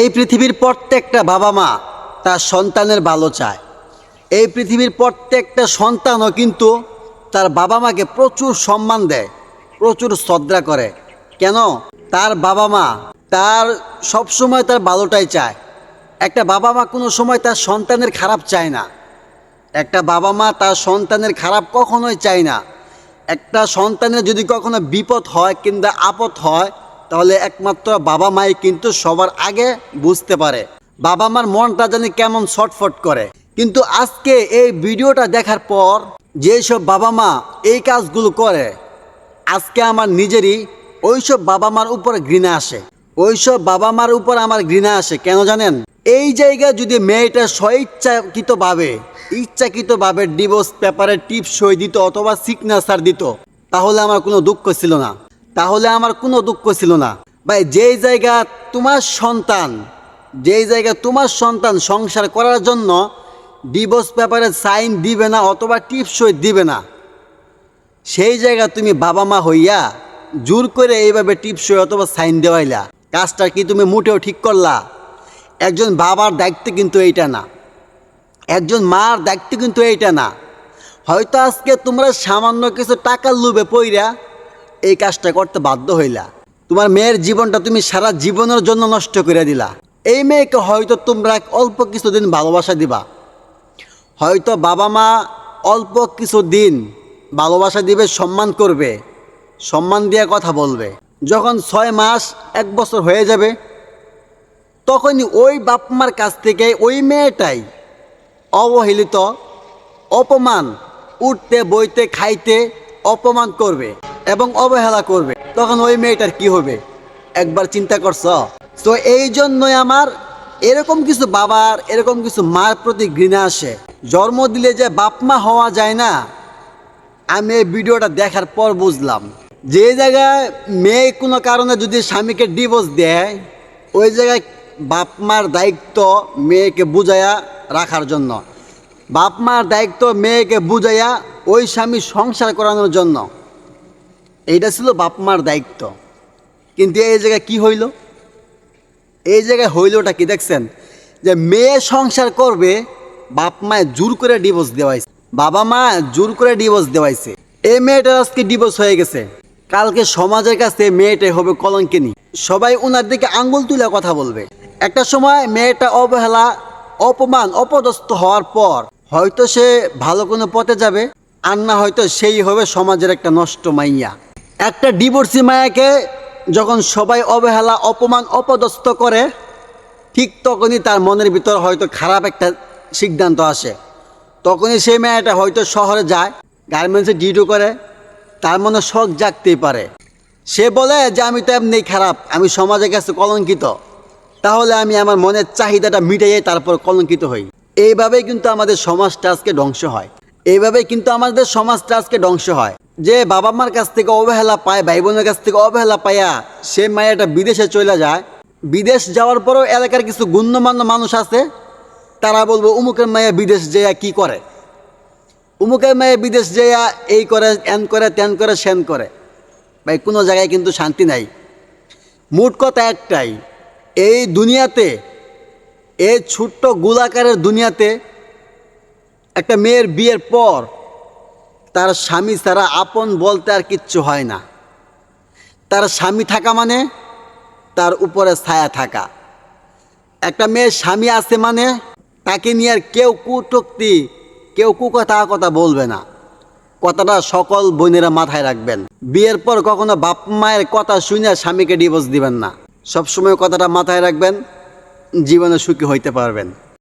এই পৃথিবীর প্রত্যেকটা বাবা মা তার সন্তানের ভালো চায়। এই পৃথিবীর প্রত্যেকটা সন্তানও কিন্তু তার বাবা মাকে প্রচুর সম্মান দেয়, প্রচুর শ্রদ্ধা করে। কেন? তার বাবা মা তার সবসময় তার ভালোটাই চায়। একটা বাবা মা কোনো সময় তার সন্তানের খারাপ চায় না। একটা বাবা মা তার সন্তানের খারাপ কখনোই চায় না। একটা সন্তানের যদি কখনো বিপদ হয় কিংবা আপদ হয় তাহলে একমাত্র বাবা মাই কিন্তু সবার আগে বুঝতে পারে। বাবা মার মনটা জানি কেমন ছটফট করে। কিন্তু আজকে এই ভিডিওটা দেখার পর যেসব বাবা মা এই কাজগুলো করে, আজকে আমার নিজেরই ওইসব বাবা মার উপর ঘৃণা আসে। ওইসব বাবা মার উপর আমার ঘৃণা আসে, কেন জানেন? এই জায়গায় যদি মেয়েটা স্বইচ্ছাকৃতভাবে, ইচ্ছাকৃতভাবে ডিভোর্স পেপারে টিপ সই দিত অথবা সিগনেচার দিত, তাহলে আমার কোনো দুঃখ ছিল না। তাহলে আমার কোনো দুঃখ ছিল না। ভাই, যেই জায়গা তোমার সন্তান, যেই জায়গা তোমার সন্তান সংসার করার জন্য ডিভোর্স পেপারে সাইন দিবে না অথবা টিপ সই দিবে না, সেই জায়গা তুমি বাবা মা হইয়া জোর করে এইভাবে টিপসই অথবা সাইন দেওয়াইলা। কাজটা কি তুমি মোটেও ঠিক করলা? একজন বাবার দায়িত্ব কিন্তু এইটা না। একজন মার দায়িত্ব কিন্তু এইটা না। হয়তো আজকে তোমরা সামান্য কিছু টাকার লোভে পইরা এই কাজটা করতে বাধ্য হইলা। তোমার মেয়ের জীবনটা তুমি সারা জীবনের জন্য নষ্ট করে দিলা। এই মেয়েকে হয়তো তোমরা অল্প কিছুদিন ভালোবাসা দিবা। হয়তো বাবা মা অল্প কিছু দিন ভালোবাসা দিবে, সম্মান করবে, সম্মান দিয়ে কথা বলবে। যখন ছয় মাস, এক বছর হয়ে যাবে, তখনই ওই বাপ মার কাছ থেকে ওই মেয়েটাই অবহেলিত, অপমান, উঠতে, বইতে, খাইতে অপমান করবে। এবং অবহেলা করবে। তখন ওই মেয়েটার কি হবে? একবার চিন্তা করছ? তো এই জন্যই আমার এরকম কিছু বাবার, এরকম কিছু মার প্রতি ঘৃণা আসে। জন্ম দিলে যে বাপমা হওয়া যায় না, আমি এই ভিডিওটা দেখার পর বুঝলাম। যে জায়গায় মেয়ে কোনো কারণে যদি স্বামীকে ডিভোর্স দেয়, ওই জায়গায় বাপ মার দায়িত্ব মেয়েকে বুঝাইয়া রাখার জন্য। বাপ মার দায়িত্ব মেয়েকে বুঝাইয়া ওই স্বামী সংসার করানোর জন্য। এইটা ছিল বাপ মার দায়িত্ব। কিন্তু এই জায়গায় কি হইল? এই জায়গায় হইলটা কি দেখছেন? যে মেয়ে সংসার করবে, বাপ মায় জোর করে ডিভোর্স দেওয়াইছে। বাবা মা জোর করে ডিভোর্স দেওয়াইছে। এই মেয়েটার আজকে ডিভোর্স হয়ে গেছে। কালকে সমাজের কাছে মেয়েটাই হবে কলঙ্কিনী। সবাই ওনার দিকে আঙ্গুল তুলে কথা বলবে। একটা সময় মেয়েটা অবহেলা, অপমান, অপদস্থ হওয়ার পর হয়তো সে ভালো কোনো পথে যাবে, আর না হয়তো সেই হবে সমাজের একটা নষ্ট মাইয়া। একটা ডিভোর্সি মায়াকে যখন সবাই অবহেলা, অপমান, অপদস্থ করে, ঠিক তখনই তার মনের ভিতর হয়তো খারাপ একটা সিদ্ধান্ত আসে। তখনই সেই মেয়েটা হয়তো শহরে যায় গার্মেন্টসে ডিউটি করে, তার মনে শখ জাগতেই পারে। সে বলে যে, আমি তো এমনি খারাপ, আমি সমাজের কাছে কলঙ্কিত। তাহলে আমি আমার মনের চাহিদাটা মিটাইয়ে তারপর কলঙ্কিত হই। এইভাবেই কিন্তু আমাদের সমাজটা আজকে ধ্বংস হয়। এইভাবেই কিন্তু আমাদের সমাজটা আজকে ধ্বংস হয়। যে বাবা মার কাছ থেকে অবহেলা পায়, ভাই বোনের কাছ থেকে অবহেলা পাইয়া সে মায়াটা বিদেশে চলে যায়। বিদেশ যাওয়ার পরেও এলাকার কিছু গণ্যমান্য মানুষ আছে, তারা বলব, উমুকের মায়া বিদেশ যেয়া কি করে? উমুকের মায়া বিদেশ যেয়া এই করে, এন করে ত্যান করে, সেন করে। ভাই, কোনো জায়গায় কিন্তু শান্তি নাই। মোট কথা একটাই, এই দুনিয়াতে, এই ছোট্ট গোলাকারের দুনিয়াতে একটা মেয়ের বিয়ের পর তার স্বামী ছাড়া আপন বলতে আর কিচ্ছু হয় না। তার স্বামী থাকা মানে তার উপরে ছায়া থাকা। একটা মেয়ের স্বামী আছে মানে তাকে নিয়ে আর কেউ কুটুক্তি, কেউ কুকথা কথা বলবে না। কথাটা সকল বোনেরা মাথায় রাখবেন। বিয়ের পর কখনো বাপ মায়ের কথা শুনে স্বামীকে ডিভোর্স দিবেন না। সবসময় কথাটা মাথায় রাখবেন, জীবনে সুখী হইতে পারবেন।